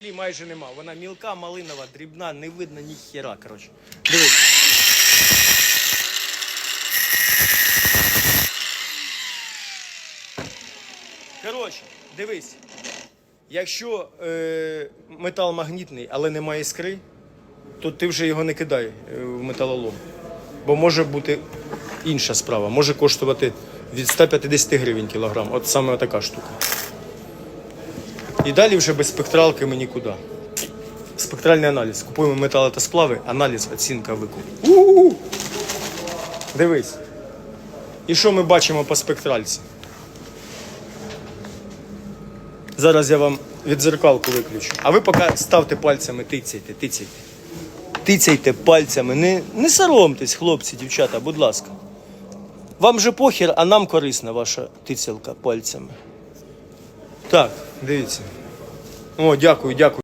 Її майже нема. Вона мілка, малинова, дрібна, не видно ні хіра, коротше. Дивись. Коротше, дивись. Якщо е, метал магнітний, але немає іскри, то ти вже його не кидай е, в металолом. Бо може бути інша справа. Може коштувати від 150 гривень кілограм. От саме така штука. І далі вже без спектралки ми нікуди. Спектральний аналіз. Купуємо метали та сплави, аналіз, оцінка викуп. У-у-у! Дивись. І що ми бачимо по спектральці? Зараз я вам відзеркалку виключу. А ви поки ставте пальцями, тицяйте, тицяйте. Тицяйте пальцями. Не, не соромтесь, хлопці, дівчата, будь ласка. Вам же похер, а нам корисна ваша тицялка пальцями. Так, дивіться. О, дякую, дякую.